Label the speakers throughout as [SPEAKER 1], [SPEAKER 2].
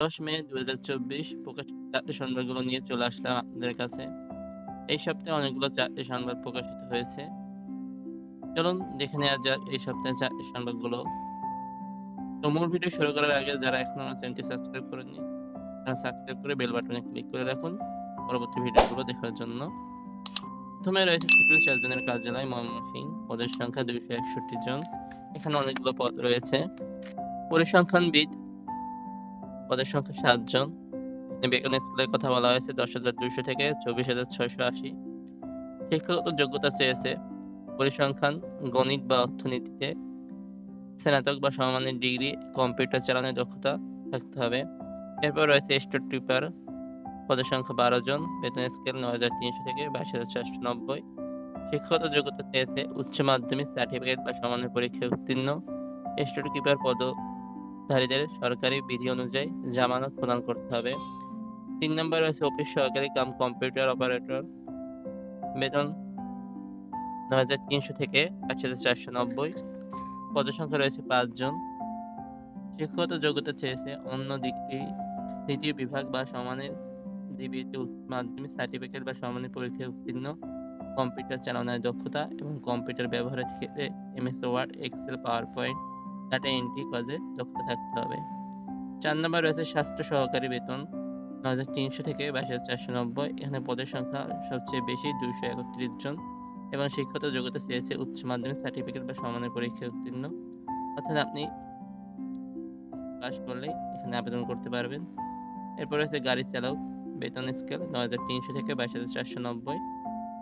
[SPEAKER 1] দশ মে দু হাজার চব্বিশ প্রকাশিত চারটি সংবাদগুলো নিয়ে চলে আসলাম আপনাদের কাছে। এই সপ্তাহে অনেকগুলো চারটি সংবাদ প্রকাশিত হয়েছে। চলুন দেখে নেওয়া যাক এই সপ্তাহে চারটি সংবাদগুলো। তো মূল ভিডিও শুরু করার আগে যারা এখনও আমার চ্যানেলটি সাবস্ক্রাইব করেনি তারা সাবস্ক্রাইব করে বেল বাটনে ক্লিক করে রাখুন পরবর্তী ভিডিওগুলো দেখার জন্য। প্রথমে রয়েছে সিভিল সার্জনের কার্যালয় ময়মনসিং পদের সংখ্যা দুইশো একষট্টি জন। এখানে অনেকগুলো পদ রয়েছে। পরিসংখ্যানবিদ পদের সংখ্যা সাতজন। বেতন স্কুলের কথা বলা হয়েছে দশ হাজার দুইশো থেকে চব্বিশ হাজার ছয়শো আশি। শিক্ষাগত যোগ্যতা চেয়েছে পরিসংখ্যান, গণিত বা অর্থনীতিতে। স্নাতক বা সমমানের ডিগ্রি, কম্পিউটার চালানোর দক্ষতা থাকতে হবে। এরপর রয়েছে স্টোর টিপার পদের সংখ্যা বারো জন, বেতন স্কেল নয় হাজার তিনশো থেকে বাইশ হাজার চারশো নব্বই। শিক্ষাগত যোগ্যতা চেয়েছে উচ্চ মাধ্যমিক সার্টিফিকেট বা সমানের পরীক্ষায় উত্তীর্ণ। স্টোর কিপার পদধারীদের সরকারি বিধি অনুযায়ী জামানত প্রদান করতে হবে। তিন নম্বর রয়েছে অফিস সহকারী কাম কম্পিউটার অপারেটর। বেতন নয় হাজার তিনশো থেকে পাঁচ হাজার চারশো নব্বই। পদসংখ্যা রয়েছে পাঁচজন শিক্ষাগত যোগ্যতা চেয়েছে অন্য ডিগ্রি দ্বিতীয় বিভাগ বা সমানের জীবিত মাধ্যমিক সার্টিফিকেট বা সমানের পরীক্ষায় উত্তীর্ণ। কম্পিউটার চালানোর দক্ষতা এবং কম্পিউটার ব্যবহারের ক্ষেত্রে MS, Word, Excel PowerPoint data entry কাজে দক্ষতা থাকতে হবে। চার নম্বর রয়েছে স্বাস্থ্য সহকারী বেতন। নয় হাজার তিনশো থেকে বাইশ হাজার চারশো নব্বই। এখানে পদের সংখ্যা সবচেয়ে বেশি দুইশো একত্রিশ জন। এবং শিক্ষাগত যোগ্যতা চেয়েছে উচ্চ মাধ্যমিক সার্টিফিকেট বা সমানের পরীক্ষায় উত্তীর্ণ। অর্থাৎ আপনি পাস করলেই এখানে আবেদন করতে পারবেন। এরপর রয়েছে গাড়ি চালক। বেতন স্কেল নয় হাজার তিনশো থেকে বাইশ হাজার চারশো নব্বই।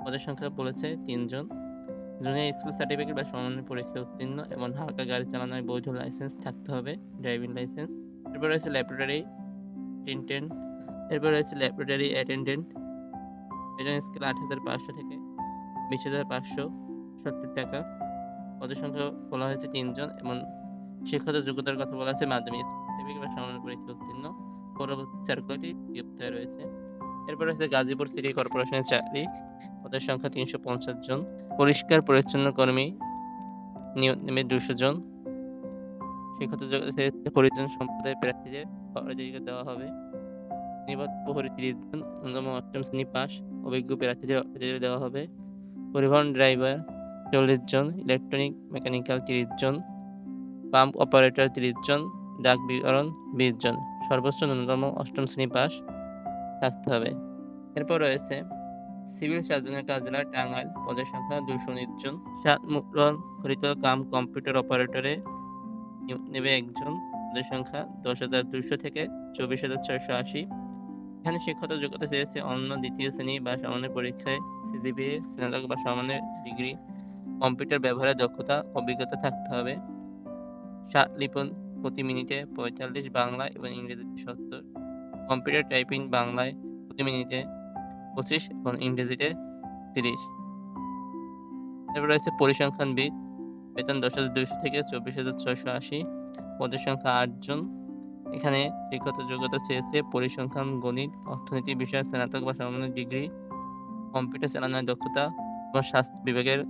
[SPEAKER 1] পদের সংখ্যা বলেছে তিনজন। জুনিয়র স্কুল সার্টিফিকেট বা সমানের পরীক্ষায় উত্তীর্ণ এবং হালকা গাড়ি চালানোর বৈধ লাইসেন্স থাকতে হবে ড্রাইভিং লাইসেন্স এরপর রয়েছে ল্যাবরেটরি অ্যাটেন্ডেন্ট এরপর রয়েছে ল্যাবরেটরি অ্যাটেন্ডেন্ট বেতন স্কেল আট হাজার পাঁচশো থেকে বিশ হাজার পাঁচশো সত্তর টাকা। পদের সংখ্যা বলা হয়েছে তিনজন এবং শিক্ষাগত যোগ্যতার কথা বলা হয়েছে মাধ্যমিক সার্টিফিকেট বা সমানের পরীক্ষা উত্তীর্ণ। পরবর্তী সার্কুলারটি বিজ্ঞপ্তি রয়েছে? এরপর রয়েছে গাজীপুর সিটি কর্পোরেশনের চাকরি। পদের সংখ্যা তিনশো পঞ্চাশ জন। পরিষ্কার, পরিচ্ছন্ন কর্মী নিয়োগ নেবে দুশো জন। যোগ্যতা পরিজন সম্প্রদায়ের প্রার্থীদের অগ্রাধিকার দেওয়া হবে। তিরিশ জন ন্যূনতম অষ্টম শ্রেণি পাস অভিজ্ঞ প্রার্থীদের অগ্রাধিকার দেওয়া হবে। পরিবহন ড্রাইভার চল্লিশ জন, ইলেকট্রনিক মেকানিক্যাল তিরিশ জন, পাম্প অপারেটর তিরিশ জন, ডাক বিতরণ বিশ জন। সর্বোচ্চ ন্যূনতম অষ্টম শ্রেণি পাস থাকতে হবে। এরপর রয়েছে সিভিল সার্জনের কার্যালয় টাঙ্গাইল। পদের সংখ্যা দুশো জন সাত মুদ্রণ কাম কম্পিউটার অপারেটরে নেবে একজন। পদের সংখ্যা দশ হাজার দুশো থেকে চব্বিশ হাজার ছয়শো আশি। এখানে শিক্ষাগত যোগ্যতা চেয়েছে অন্য দ্বিতীয় শ্রেণি বা সমানের পরীক্ষায় সিজিপিএ স্নাতক বা সমানের ডিগ্রি। কম্পিউটার ব্যবহারের দক্ষতা, অভিজ্ঞতা থাকতে হবে। সাত লিপন প্রতি মিনিটে পঁয়তাল্লিশ বাংলা এবং ইংরেজিতে সত্তর। কম্পিউটার টাইপিং বাংলায় প্রতি মিনিটে পঁচিশ এবং ইংরেজিতে তিরিশ। এরপর রয়েছে পরিসংখ্যানবিদ। বেতন দশ হাজার দুইশো থেকে চব্বিশ হাজার ছয়শো আশি। পদের সংখ্যা আটজন এখানে শিক্ষাগত যোগ্যতা চেয়েছে পরিসংখ্যান, গণিত, অর্থনীতি বিষয়ে, স্নাতক বা সমমানের ডিগ্রি, কম্পিউটার চালানোর দক্ষতা এবং স্বাস্থ্য বিভাগের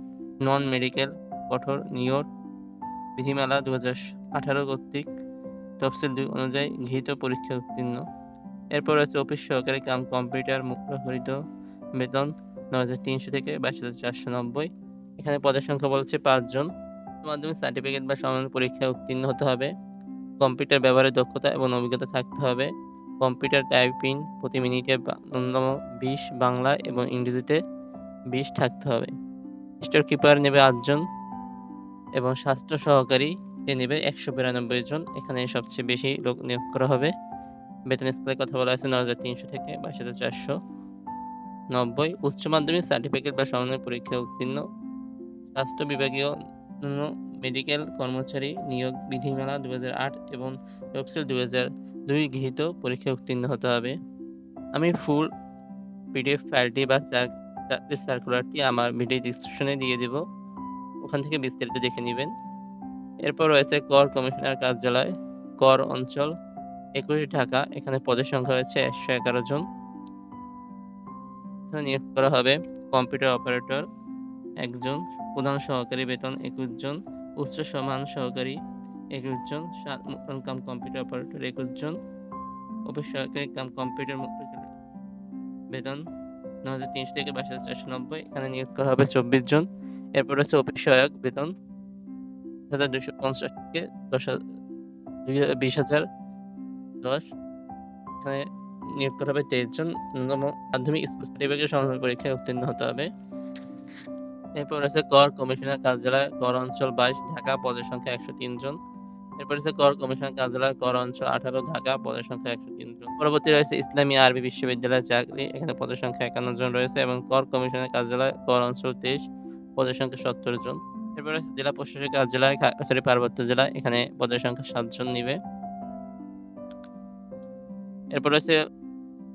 [SPEAKER 1] নন মেডিকেল, কঠোর, নিয়োগ, বিধিমালা দু হাজার আঠারো কর্তৃক তফসিল দুই অনুযায়ী গৃহীত পরীক্ষা উত্তীর্ণ। এরপর রয়েছে অফিস সহকারী কাম কম্পিউটার মুদ্রাহরিত বেতন নয় হাজার তিনশো থেকে বাইশ হাজার চারশো নব্বই। এখানে পদের সংখ্যা বলছে পাঁচজন। মাধ্যমে সার্টিফিকেট বা সমান পরীক্ষায় উত্তীর্ণ হতে হবে। কম্পিউটার ব্যবহারের দক্ষতা এবং অভিজ্ঞতা থাকতে হবে। কম্পিউটার টাইপিং প্রতি মিনিটে ন্যূনতম বিশ, বাংলা এবং ইংরেজিতে বিশ থাকতে হবে। স্টোর কিপার নেবে আটজন এবং স্বাস্থ্য সহকারী এ নেবে একশো বিরানব্বই জন। এখানে সবচেয়ে বেশি লোক নিয়োগ করা হবে। বেতন স্কেলের কথা বলা হয়েছে নয় হাজার তিনশো থেকে বাইশ হাজার চারশো। নব্বই, উচ্চ মাধ্যমিক সার্টিফিকেট বা সমানের পরীক্ষায় উত্তীর্ণ। স্বাস্থ্য বিভাগীয় মেডিকেল কর্মচারী নিয়োগ বিধিমালা দু আট এবং তফসিল দু হাজার দুই গৃহীত পরীক্ষায় উত্তীর্ণ হতে হবে। আমি ফুল পিডিএফ ফাইলটি বা সার্কুলারটি আমার ভিডিও ডিসক্রিপশনে দিয়ে দেব। ওখান থেকে বিস্তারিত দেখে নেবেন। এরপর রয়েছে কর কমিশনার কার্যালয়, কর অঞ্চল একুশ ঢাকা এখানে পদের সংখ্যা রয়েছে একশো এগারো জন এখানে নিয়োগ করা হবে কম্পিউটার অপারেটর একজন প্রধান সহকারী বেতন একুশ জন উচ্চ সমান সহকারী একুশ জন সাত কাম কম্পিউটার অপারেটর একুশ জন অফিস সহকারী কাম কম্পিউটার বেতন খেলোয়াড়। হাজার ৯,৩০০ থেকে ২২,৪৯০ এখানে নিয়োগ করা হবে ২৪ জন। এরপর হচ্ছে অফিস সহায়ক বেতন ১,২৫০ থেকে ১০,০০০ ২০,০১০ এখানে নিয়োগ করা হবে ২৩ জন। ন্যূনতম মাধ্যমিক স্কুল সার্টিফিকেট পরীক্ষায় উত্তীর্ণ হতে হবে। এরপর আছে কর কমিশনার কার্যালয়, কর অঞ্চল ২২ ঢাকা পদের সংখ্যা ১০৩ জন। এরপর আছে কর কমিশনার কার্যালয়, কর অঞ্চল ১৮ ঢাকা পদের সংখ্যা ১০৩ জন। পরবর্তী রয়েছে ইসলামী আরবি বিশ্ববিদ্যালয়ের চাকরি এখানে পদের সংখ্যা ৫১ জন রয়েছে এবং কর কমিশনার কার্যালয়, কর অঞ্চল ২৩ পদের সংখ্যা ৭০ জন। এরপর রয়েছে জেলা প্রশাসক কার্যালয়, খাগড়াছড়ি পার্বত্য জেলা এখানে পদের সংখ্যা ৭ জন নিবে। এরপর রয়েছে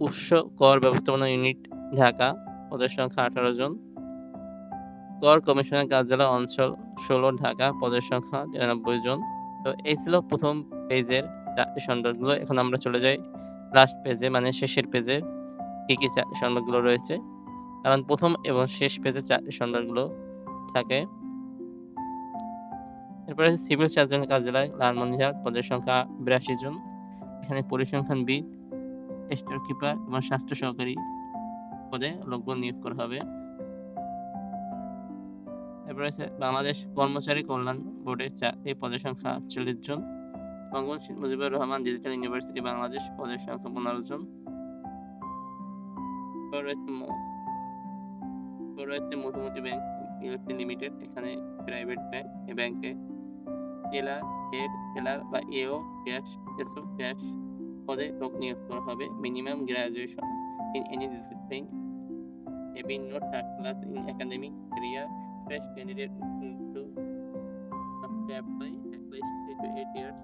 [SPEAKER 1] উৎস কর ব্যবস্থাপনা ইউনিট ঢাকা পদের সংখ্যা ১৮ জন। কর কমিশনার কার্যালয় অঞ্চল ১৬ ঢাকা পদের সংখ্যা ৯৩ জন। তো এই ছিল প্রথম পেজের চাকরি সংবাদগুলো। এখন আমরা চলে যাই লাস্ট পেজে মানে শেষের পেজে কী কী চাকরি সংবাদগুলো রয়েছে। কারণ প্রথম এবং শেষ পেজে চাকরি সংবাদগুলো থাকে। এরপরে আছে সিভিল সার্জন কার্যালয় লালমনিরহাট পদের সংখ্যা ৮২ জন। এখানে পরিসংখ্যানবিদ, স্টোর কিপার এবং স্বাস্থ্য সহকারী পদে লোকবল নিয়োগ করা হবে। এরপর আছে বাংলাদেশ কর্মচারী কল্যাণ বোর্ডের চাকরি পদের সংখ্যা ৪৮ জন। বঙ্গবন্ধু মুজিবুর রহমান ডিজিটাল ইউনিভার্সিটি বাংলাদেশ পদের সংখ্যা ১৫ জন। রয়েছে মধুমতি ব্যাংক ইউএসএ লিমিটেড এখানে প্রাইভেট ব্যাংক এই ব্যাংকে টেলার, হেড টেলার বা এও ক্যাশ এসও ক্যাশ পদে লোক নিয়োগ করা হবে। Minimum graduation in any discipline having not third class in academic career fresh candidate to apply at least 3 to 8 years